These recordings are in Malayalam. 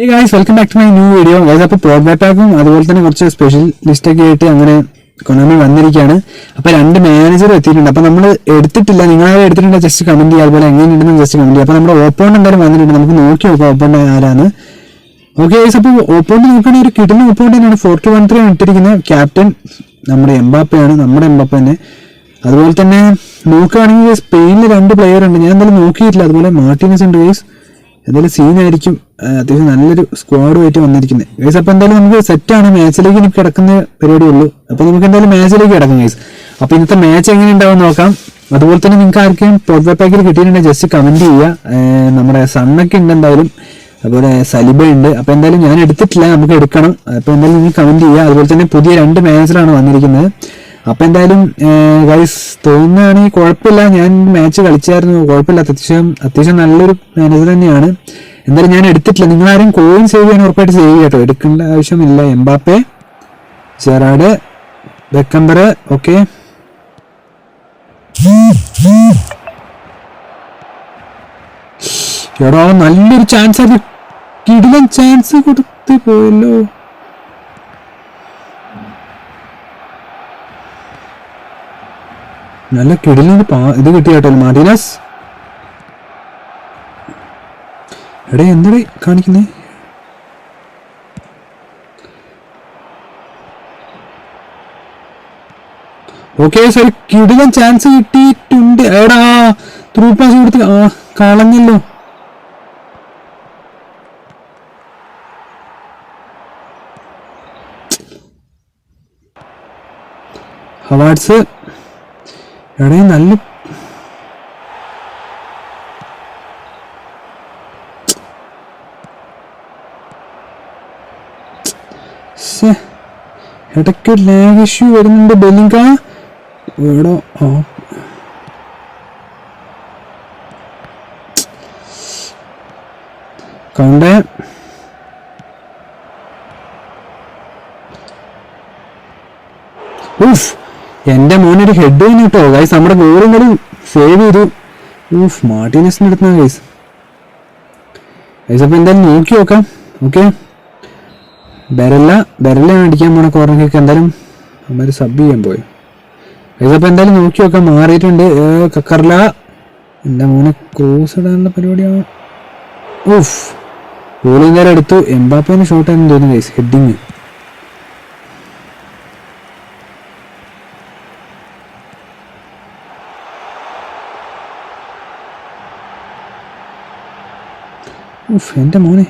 ഈ guys welcome back to my new video guys അപ്പോൾ പ്രോഗ്രാറ്റാക്കും അതുപോലെ തന്നെ കുറച്ച് സ്പെഷ്യൽ ലിസ്റ്റൊക്കെ ആയിട്ട് അങ്ങനെ കൊനാമി വന്നിരിക്കുകയാണ്. അപ്പോൾ രണ്ട് മാനേജർ എത്തിയിട്ടുണ്ട്. അപ്പോൾ നമ്മൾ എടുത്തിട്ടില്ല. നിങ്ങളാരും എടുത്തിട്ടുണ്ട് ജസ്റ്റ് കമന്റ് ചെയ്യുക അതുപോലെ എങ്ങനെയുണ്ടെന്ന് ജസ്റ്റ് കമന്റ് ചെയ്യുക അപ്പോൾ നമ്മൾ ഓപ്പോണ്ട് എന്തായാലും വന്നിട്ടുണ്ട്. നമുക്ക് നോക്കി നോക്കാം ഓപ്പോണ്ട് ആരാണ്. ഓക്കെ ഗൈസ് അപ്പോൾ ഓപ്പോണ്ട് നോക്കുകയാണെങ്കിൽ ഒരു കിട്ടുന്ന ഓപ്പോണ്ട് തന്നെയാണ്. ഫോർ ടു വൺ ത്രീ ഇട്ടിരിക്കുന്നത്. ക്യാപ്റ്റൻ നമ്മുടെ എംബാപ്പയാണ് നമ്മുടെ എംബാപ്പ തന്നെ. അതുപോലെ തന്നെ നോക്കുകയാണെങ്കിൽ സ്പെയിനിൽ രണ്ട് പ്ലെയർ ഉണ്ട്. ഞാൻ എന്തായാലും നോക്കിയിട്ടില്ല. അതുപോലെ മാർട്ടിനസ് ഉണ്ട് ഗൈസ് എന്തായാലും സീനായിരിക്കും അത്യാവശ്യം നല്ലൊരു സ്ക്വാഡുമായിട്ട് വന്നിരിക്കുന്നത്. ഗൈസ് അപ്പോൾ എന്തായാലും നമുക്ക് സെറ്റാണ് മാച്ചിലേക്ക് എനിക്ക് കിടക്കുന്ന പരിപാടി ഉള്ളൂ. അപ്പോൾ നമുക്ക് എന്തായാലും മാച്ചിലേക്ക് കിടക്കും ഗൈസ് അപ്പോൾ ഇന്നത്തെ മാച്ച് എങ്ങനെ ഉണ്ടാവും നോക്കാം. അതുപോലെ തന്നെ നിങ്ങൾക്ക് ആർക്കും പ്രോഗ്രാ പാക്കിൽ കിട്ടിയിട്ടുണ്ടെങ്കിൽ ജസ്റ്റ് കമന്റ് ചെയ്യുക. നമ്മുടെ സണ്ണൊക്കെ ഉണ്ട് എന്തായാലും. അതുപോലെ സലിബ ഉണ്ട്. അപ്പോൾ എന്തായാലും ഞാൻ എടുത്തിട്ടില്ല. നമുക്ക് എടുക്കണം. അപ്പോൾ എന്തായാലും നിങ്ങൾ കമന്റ് ചെയ്യുക. അതുപോലെ തന്നെ പുതിയ രണ്ട് മാനേജറാണ് വന്നിരിക്കുന്നത്. അപ്പൊ എന്തായാലും ഗൈസ് തോന്നുകയാണെങ്കിൽ കുഴപ്പമില്ല. ഞാൻ മാച്ച് കളിച്ചായിരുന്നു. കുഴപ്പമില്ല അത്യാവശ്യം അത്യാവശ്യം നല്ലൊരു മാനേജർ തന്നെയാണ്. എന്തായാലും ഞാൻ എടുത്തിട്ടില്ല. നിങ്ങൾ ആരും കോയിൻ സേവ് ചെയ്യാൻ ഉറപ്പായിട്ട് സേവ് ചെയ്യട്ടോ എടുക്കേണ്ട ആവശ്യമില്ല. എംബാപ്പെ ജെറാഡ് വെക്കമ്പർ ഓക്കെ. എടാ നല്ലൊരു ചാൻസ് അത് കിടിലൻ ചാൻസ് കൊടുത്ത് പോയല്ലോ. നല്ല കിടിലൊരു പാ ഇത് കിട്ടി കേട്ടോ മാർട്ടിനസ്? എടേ എന്തടേ കാണിക്കുന്നേ? ഓക്കെ സർ കിടിലൻ ചാൻസ് കിട്ടിയിട്ടുണ്ട്. എടാ ത്രൂ പാസ് കൊടുത്ത് ആ കളഞ്ഞല്ലോ. ഹവാർഡ്സ് എടേ നല്ല. ഇടയ്ക്ക് ലാഗ് ഇഷ്യൂ വരുന്നുണ്ട് ബെല്ലിങ്ക എടോ ഓ കണ്ടേ? ഉഫ്. എന്റെ മോനൊരു ഹെഡ് തന്നെ കേട്ടോ. ഗൈസ് നമ്മുടെ ഗോളും കൂടി സേവ് ചെയ്തു. ഊഫ് മാർട്ടിനസിന് ഗൈസ് ഗൈസ് അപ്പൊ എന്തായാലും നോക്കി നോക്കാം. ഓക്കെ ബെരല്ല ബെരല്ല അടിക്കാൻ പോണ കോർണർ കിക്ക് എന്തായാലും അമ്മ സബ് ചെയ്യാൻ പോയി. ഗൈസ് അപ്പൊ എന്തായാലും നോക്കി നോക്കാം. മാറിയിട്ടുണ്ട്. കക്കറില എന്റെ മോനെ ക്രോസ് ഇടാനുള്ള പരിപാടിയാണ്. ഊഫ് ഗോളിൽ നേരെ എടുത്തു. എംബാപ്പേന് ഷോട്ട് ആയിരുന്നു തോന്നുന്നു ഗൈസ് ഹെഡിങ് ഉഫ് എന്റെ മോനെ.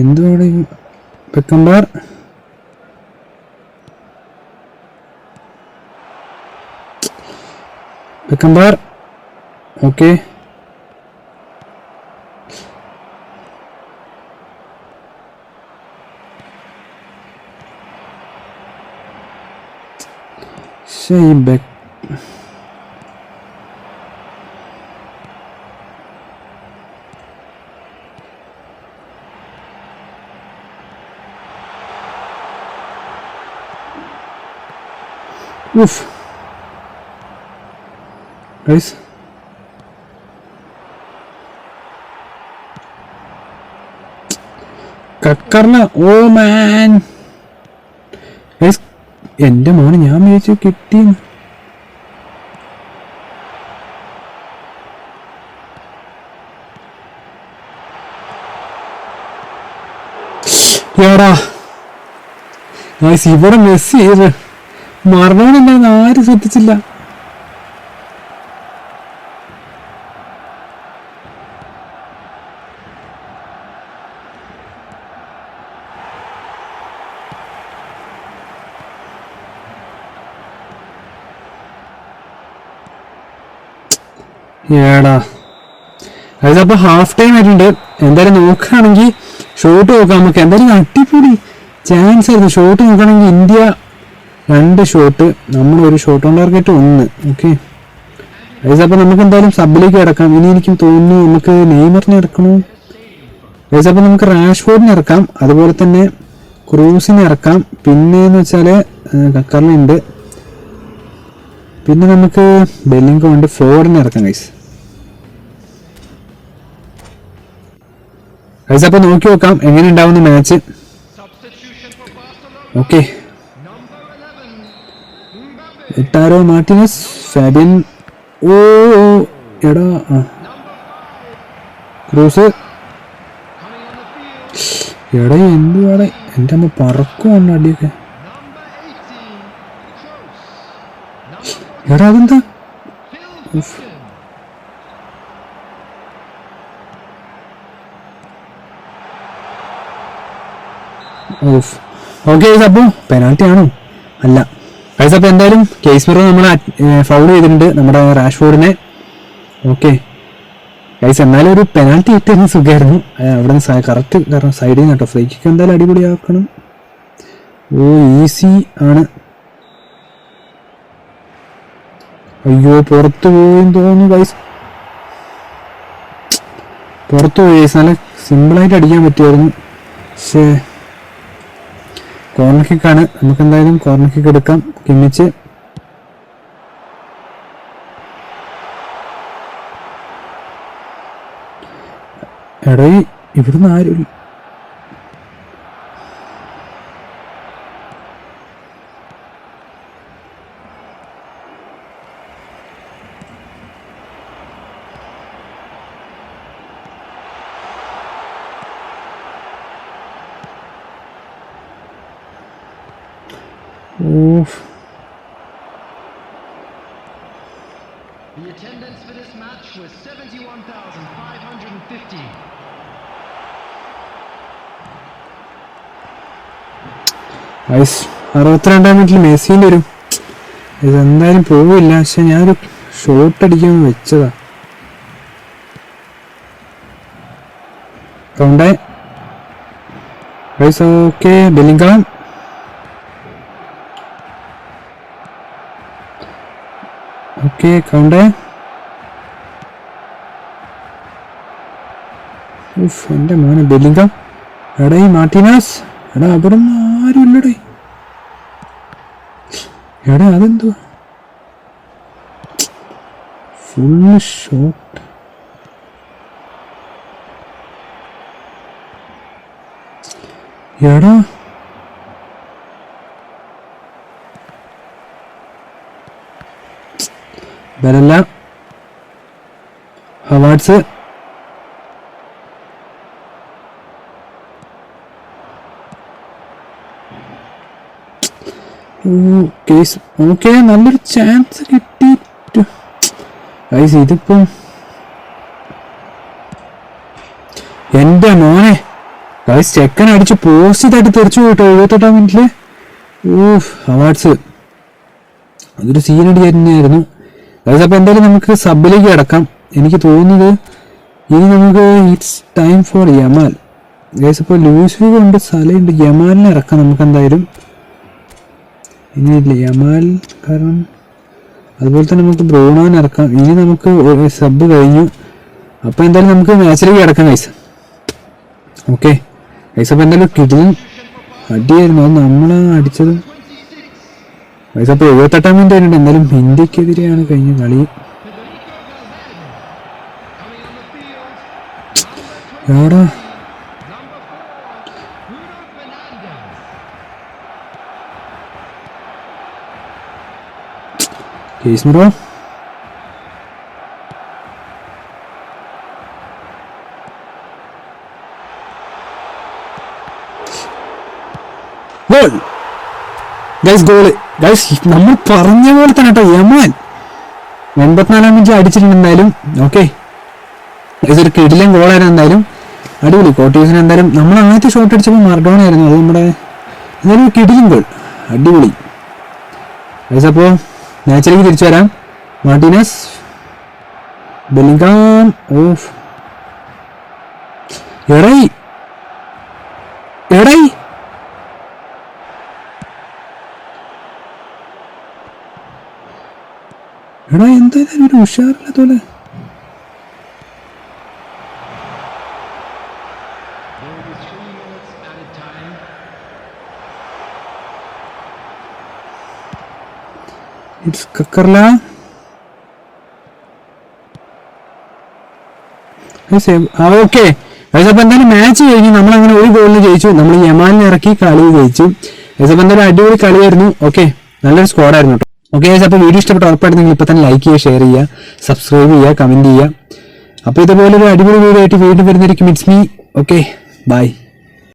എന്തുവാണ് പെക്കമ്പാർ? പെക്കമ്പാർ? ഓക്കെ. ഈ ബെക്ക് ഉഫ് ഗൈസ് കക്കറിന് ഓ മാൻ ഗൈസ് എന്റെ മോനെ ഞാൻ വിചാരിച്ചു കിട്ടി. യാടാ ഗൈസ് ഇവിടെ മെസ്സി മറന്നവനുണ്ടായിരുന്നു ആരും ശ്രദ്ധിച്ചില്ല. ഏടാ. അതിപ്പോ ഹാഫ് ടൈം ആയിട്ടുണ്ട്. എന്തായാലും നോക്കുകയാണെങ്കിൽ ഷോട്ട് നോക്കാം. നമുക്ക് എന്തായാലും അടിപൊളി ചാൻസ് ആയിരുന്നു. ഷോട്ട് നോക്കുകയാണെങ്കിൽ ഇന്ത്യ രണ്ട് ഷോട്ട് നമ്മൾ ഒരു ഷോട്ട് ഓൺ ടാർഗറ്റ് ഒന്ന് ഓക്കെ ഗൈസ് അപ്പോൾ നമുക്ക് എന്തായാലും സബിലേക്ക് ഇറക്കാം ഇനി എനിക്ക് തോന്നുന്നു നമുക്ക് നെയ്മറിനെ ഇറക്കണോ? ഗൈസ് അപ്പോൾ നമുക്ക് റാഷ്ഫോർഡിനെ ഇറക്കാം. അതുപോലെ തന്നെ ക്രൂസിനെ ഇറക്കാം. പിന്നെ എന്ന് വെച്ചാൽ കക്കറിനുണ്ട് പിന്നെ നമുക്ക് ബെല്ലിംഗോ കൊണ്ട് ഫോർഡിനെ ഇറക്കാം ഗൈസ് ഗൈസ് അപ്പോൾ നോക്കി നോക്കാം. എങ്ങനെ ഉണ്ടാവുന്ന മാച്ച് ഓക്കെ എട്ടാരോ മാർട്ടിനസ്? ഫാബിൻ ഓ, എടാ ക്രൂസ്? എടാ എന്തുവാടെ? എന്റെ അമ്മ പറക്കുവാണ് അടിയൊക്കെ. എടാ അതെന്താ? ഓഫ് ഓക്കെ അപ്പോൾ പെനാൽറ്റി ആണോ? അല്ല. ഗൈസ് അപ്പോൾ എന്തായാലും കേസ് മിറർ നമ്മൾ ഫൗൾ ചെയ്തിട്ടുണ്ട് നമ്മുടെ റാഷ്ഫോർഡിനെ. ഓക്കെ ഗൈസ് എന്നാലും ഒരു പെനാൽറ്റി കിട്ടിയ സുഖമായിരുന്നു അവിടെ നിന്ന് കറക്റ്റ് കാരണം സൈഡിൽ നിന്ന് കേട്ടോ. ഫ്രീ എന്തായാലും അടിപൊളിയാക്കണം. ഓ ഈസി ആണ്. അയ്യോ പുറത്തു പോയി തോന്നുന്നു ഗൈസ് പുറത്തു പോയി ഗൈസ് നല്ല സിമ്പിളായിട്ട് അടിക്കാൻ പറ്റുമായിരുന്നു പക്ഷേ കോർണർ കിക്കാണ് നമുക്ക് എന്തായാലും കോർണർ കിക്ക് എടുക്കാം. കിമ്മിച്ച് എടേ ഇവിടുന്ന് ആരും off The attendance for this match was 71,550. ഐസ് അറുപത്തിരണ്ടാം മിനിറ്റിൽ മെസ്സിന്റെ ഒരു ഇതെന്തായാലും പോവില്ല. പക്ഷെ ഞാനൊരു ഷോട്ട് അടിക്കാമെന്ന് വെച്ചതാ. കൗണ്ടേ ഐസ് ഓക്കെ ബെല്ലിംഗാം ഓക്കെ കൗണ്ടേ? ഉഫ് എന്റെ മോനെ ബെല്ലിംഗാം എടാ ഈ മാർട്ടിനാസ്. എടാ അവിടെ നിന്ന് ആരും ഇല്ലടേ. എടാ അതെന്തുവാ? Full shot. എടാ. ബലല്ല ഹവാർഡ്സ് ഓക്കെ നല്ലൊരു ചാൻസ് കിട്ടി ഗൈസ് ഇതിപ്പം എന്റെ മോനെ. ഗൈസ് ചെക്കൻ അടിച്ച് പോസ്റ്റ് തട്ടി തെറിച്ചു പോയിട്ടോ എഴുപത്തെട്ടാം മിനിറ്റിൽ ഓ അവാർഡ്സ്. അതൊരു സീനടി തന്നെയായിരുന്നു. ഗൈസ് അപ്പോൾ എന്തായാലും നമുക്ക് സബിലേക്ക് കിടക്കാം. എനിക്ക് തോന്നുന്നത് ഇനി നമുക്ക് it's time for Yamal guys ഇപ്പോൾ ലൂസ് ഉണ്ട് സ്ഥലമുണ്ട് യമാലിനെ ഇറക്കാം നമുക്ക് എന്തായാലും. ഇനി ഇല്ല യമാൽ കാരണം അതുപോലെ തന്നെ നമുക്ക് ബ്രോണാൻ ഇറക്കാം. ഇനി നമുക്ക് സബ് കഴിഞ്ഞു. അപ്പോൾ എന്തായാലും നമുക്ക് മാച്ചിലേക്ക് കിടക്കാം ഗൈസ് ഓക്കെ ഗൈസ് അപ്പോൾ എന്തായാലും കിടിലും അടിയായിരുന്നു. അത് നമ്മളാണ് അടിച്ചത്. ഗൈസ് അപ്പോൾ എഴുപത്തെട്ടാം മിനിറ്റ് ആയിട്ടുണ്ട്. എന്തായാലും ഇന്ത്യക്കെതിരെയാണ് കഴിഞ്ഞ കളി. എടാ. കേസ് ഗോൾ. ഗൈസ് ഗോൾ ഗൈസ് നമ്മൾ പറഞ്ഞ പോലെ തന്നെ കേട്ടോ യമാൻ. എൺപത്തിനാലാം മിനിറ്റ് അടിച്ചിട്ടുണ്ട് എന്തായാലും. ഓക്കെ ഇതൊരു കിടിലൻ ഗോളായിരുന്നു എന്തായാലും. അടിപൊളി. കോട്ടീസിന് എന്തായാലും നമ്മൾ ആദ്യത്തെ ഷോട്ട് അടിച്ചപ്പോൾ മർഡോണ ആയിരുന്നു. അത് നമ്മുടെ എന്തായാലും കിടിലൻ ഗോൾ അടിപൊളി. ഗൈസ് അപ്പോൾ മാച്ചിലേക്ക് തിരിച്ചു വരാം. മാർട്ടിനസ്. Bellingham off. എടൈ. എടൈ. എടാ എന്തായാലും ഒരു ഉഷാറില്ല എന്തായാലും മാച്ച് കഴിഞ്ഞു നമ്മൾ അങ്ങനെ ഒരു ഗോളിന് ജയിച്ചു. നമ്മൾ യമാലിനെ ഇറക്കി കളി ജയിച്ചു. ഗൈസ് അപ്പോൾ എന്തായാലും അടിപൊളി കളിയായിരുന്നു. ഓക്കെ നല്ലൊരു സ്കോഡായിരുന്നു ഓക്കെ അപ്പോൾ വീഡിയോ ഇഷ്ടപ്പെട്ട ഉറപ്പായിട്ട് നിങ്ങൾ ഇപ്പോൾ തന്നെ ലൈക്ക് ചെയ്യുക ഷെയർ ചെയ്യുക സബ്സ്ക്രൈബ് ചെയ്യുക കമന്റ് ചെയ്യുക. അപ്പോൾ ഇതുപോലൊരു അടിപൊളി വീഡിയോ ആയിട്ട് വീണ്ടും വരുന്നതായിരിക്കും. It's me okay bye